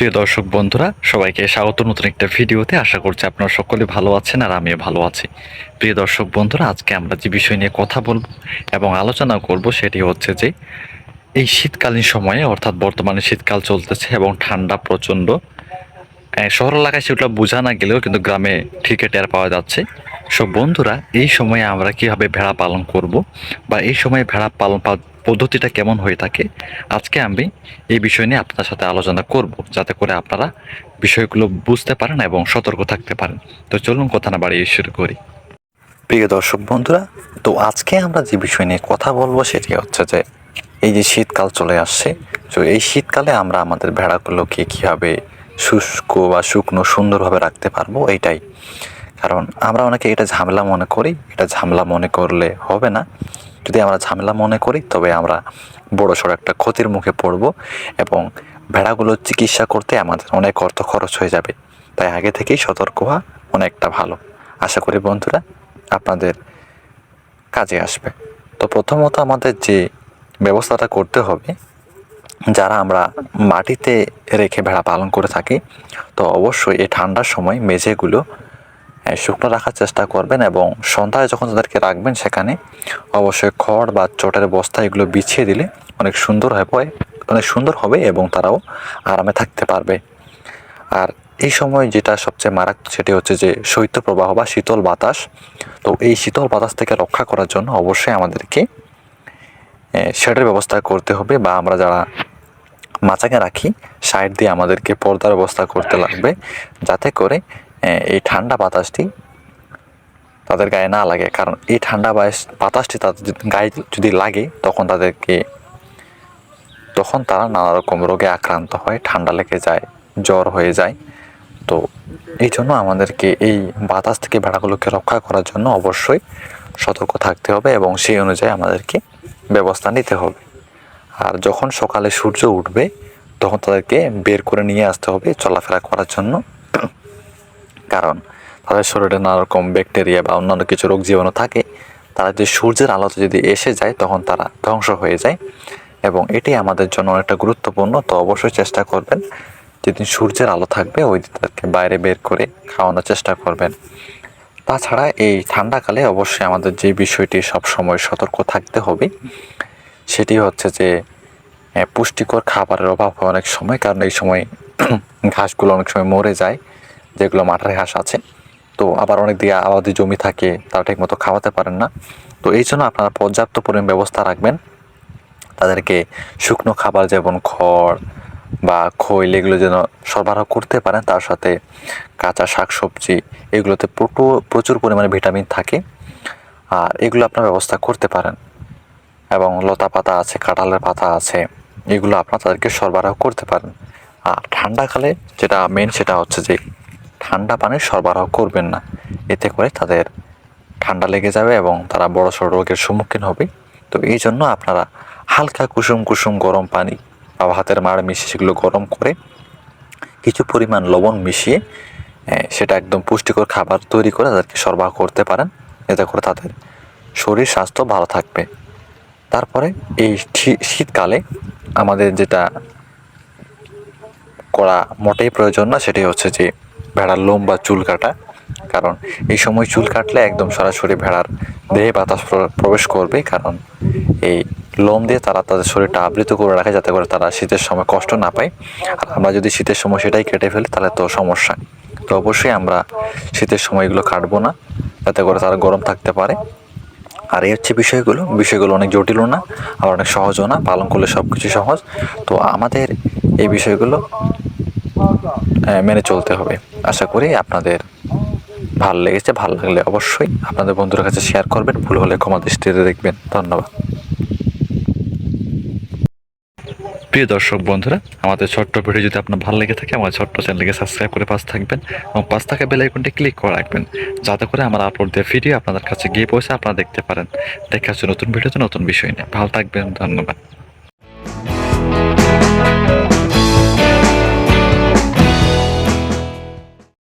প্রিয় দর্শক বন্ধুরা, সবাইকে স্বাগত। নতুন একটা ভিডিওতে আশা করছি আপনারা সকলে ভালো আছেন আর আমিও ভালো আছি। প্রিয় দর্শক বন্ধুরা, আজকে আমরা যে বিষয় নিয়ে কথা বলব এবং আলোচনা করব সেটি হচ্ছে যে, এই শীতকালীন সময়ে, অর্থাৎ বর্তমানে শীতকাল চলতেছে এবং ঠান্ডা প্রচণ্ড। শহর এলাকায় সেগুলো বোঝা না গেলেও কিন্তু গ্রামে ঠিকই টের পাওয়া যাচ্ছে। সব বন্ধুরা, এই সময়ে আমরা কীভাবে ভেড়া পালন করব বা এই সময়ে ভেড়া পালন পদ্ধতিটা কেমন হয়ে থাকে, আজকে আমি এই বিষয় নিয়ে আপনার সাথে আলোচনা করব, যাতে করে আপনারা বিষয়গুলো বুঝতে পারেন এবং সতর্ক থাকতে পারেন। তো চলুন কথা না বাড়িয়ে শুরু করি। প্রিয় দর্শক বন্ধুরা, তো আজকে আমরা যে বিষয় নিয়ে কথা বলব সেটি হচ্ছে যে, এই যে শীতকাল চলে আসছে, তো এই শীতকালে আমরা আমাদের ভেড়াগুলোকে কীভাবে শুষ্ক বা শুকনো সুন্দরভাবে রাখতে পারব এইটাই। কারণ আমরা অনেকে এটা ঝামেলা মনে করি, এটা ঝামেলা মনে করলে হবে না। যদি আমরা ঝামেলা মনে করি, তবে আমরা বড় সড়ো একটা ক্ষতির মুখে পড়ব এবং ভেড়াগুলোর চিকিৎসা করতে আমাদের অনেক অর্থ খরচ হয়ে যাবে। তাই আগে থেকেই সতর্ক হওয়া অনেকটা ভালো। আশা করি বন্ধুরা, আপনাদের কাজে আসবে। তো প্রথমত আমাদের যে ব্যবস্থাটা করতে হবে, যারা আমরা মাটিতে রেখে ভেড়া পালন করে থাকি, তো অবশ্যই এই ঠান্ডার সময় মেঝেগুলো শুকনো রাখার চেষ্টা করবেন এবং সন্ধ্যায় যখন তাদেরকে রাখবেন সেখানে অবশ্যই খড় বা চটের বস্তা এগুলো বিছিয়ে দিলে অনেক সুন্দর হবে অনেক সুন্দর হবে এবং তারাও আরামে থাকতে পারবে। আর এই সময় যেটা সবচেয়ে মারাত্মক সেটি হচ্ছে যে শৈত্যপ্রবাহ বা শীতল বাতাস। তো এই শীতল বাতাস থেকে রক্ষা করার জন্য অবশ্যই আমাদেরকে শেডের ব্যবস্থা করতে হবে বা আমরা যারা মাচাকে রাখি, সাইড দিয়ে আমাদেরকে পর্দার ব্যবস্থা করতে লাগবে, যাতে করে এই ঠান্ডা বাতাসটি তাদের গায়ে না লাগে। কারণ এই ঠান্ডা বাতাস- বাতাসটি তাদের গায়ে যদি লাগে, তখন তাদেরকে, তখন তারা নানা রকম রোগে আক্রান্ত হয়, ঠান্ডা লেগে যায়, জ্বর হয়ে যায়। তো এই জন্য আমাদেরকে এই বাতাস থেকে ভেড়াগুলোকে রক্ষা করার জন্য অবশ্যই সতর্ক থাকতে হবে এবং সেই অনুযায়ী আমাদেরকে ব্যবস্থা নিতে হবে। আর যখন সকালে সূর্য উঠবে, তখন তাদেরকে বের করে নিয়ে আসতে হবে চলাফেরা করার জন্য। কারণ তাদের শরীরে নানা রকম ব্যাকটেরিয়া বা অন্যান্য কিছু রোগ জীবাণু থাকে, তারা যদি সূর্যের আলোতে যদি এসে যায়, তখন তারা ধ্বংস হয়ে যায়। এবং এটি আমাদের জন্য অনেকটা গুরুত্বপূর্ণ, তো অবশ্যই চেষ্টা করবেন। যেদিন সূর্যের আলো থাকবে, ওই দিন তাদেরকে বাইরে বের করে খাওয়ানোর চেষ্টা করবেন। তাছাড়া এই ঠান্ডাকালে অবশ্যই আমাদের যে বিষয়টি সবসময় সতর্ক থাকতে হবে, সেটি হচ্ছে যে পুষ্টিকর খাবারের অভাব হয় অনেক সময়, কারণ এই সময় ঘাসগুলো অনেক সময় মরে যায়। যেগুলো মাঠের ঘাস আছে। তো আবার অনেক দিকে আবাদি জমি থাকে, তারা ঠিকমতো খাওয়াতে পারেন না। তো এই জন্য আপনারা পর্যাপ্ত পরিমাণ ব্যবস্থা রাখবেন। তাদেরকে শুকনো খাবার যেমন খড় বা খৈল এগুলো যেন সরবরাহ করতে পারেন, তার সাথে কাঁচা শাকসবজি, এগুলোতে প্রচুর পরিমাণে ভিটামিন থাকে। আর এগুলো আপনার ব্যবস্থা করতে পারেন। এবং লতা পাতা আছে, কাঁঠালের পাতা আছে, এগুলো আপনার তাদেরকে সরবরাহ করতে পারেন। আর ঠান্ডাকালে যেটা মেন সেটা হচ্ছে যে ঠান্ডা পানি সরবরাহ করবেন না। এতে করে তাদের ঠান্ডা লেগে যাবে এবং তারা বড় সড় রোগের সম্মুখীন হবে। তো এই জন্য আপনারা হালকা কুসুম কুসুম গরম পানি বা হাতের মাড় মিশিয়ে সেগুলো গরম করে কিছু পরিমাণ লবণ মিশিয়ে সেটা একদম পুষ্টিকর খাবার তৈরি করে তাদেরকে সরবরাহ করতে পারেন। এতে করে তাদের শরীর, স্বাস্থ্য ভালো থাকবে। তারপরে এই শীতকালে আমাদের যেটা করা মোটেই প্রয়োজন না সেটি হচ্ছে যে ভেড়ার লোম বা চুল কাটা, কারণ এই সময় চুল কাটলে একদম সরাসরি ভেড়ার দেহে বাতাস প্রবেশ করবে, কারণ এই লোম দিয়ে তারা তাদের শরীরটা আবৃত করে রাখে যাতে করে তারা শীতের সময় কষ্ট না পায়। আর আমরা যদি শীতের সময় সেটাই কেটে ফেলি, তাহলে তো সমস্যা। তো অবশ্যই আমরা শীতের সময় এগুলো কাটবো না, যাতে করে তারা গরম থাকতে পারে। আর এই হচ্ছে বিষয়গুলো। বিষয়গুলো অনেক জটিলও না আর অনেক সহজও না, পালন করলে সব কিছু সহজ। তো আমাদের এই বিষয়গুলো মেনে চলতে হবে। আশা করি আপনাদের ভালো লেগেছে, ভালো লাগলে অবশ্যই আপনাদের বন্ধুদের কাছে শেয়ার করবেন। ভুল হলে ক্ষমা দৃষ্টিতে দেখবেন। ধন্যবাদ। প্রিয় দর্শক বন্ধুরা, আমাদের ছোট্ট ভিডিও যদি আপনার ভালো লেগে থাকে, আমার ছোট্ট চ্যানেলকে সাবস্ক্রাইব করে পাশে থাকবেন এবং পাশ থাকা বেল আইকনটি ক্লিক করে রাখবেন, যাতে করে আমার আপলোড দেওয়া ভিডিও আপনাদের কাছে গিয়ে পৌঁছে আপনারা দেখতে পারেন। দেখা হচ্ছে নতুন ভিডিওতে নতুন বিষয় নিয়ে। ভালো থাকবেন, ধন্যবাদ।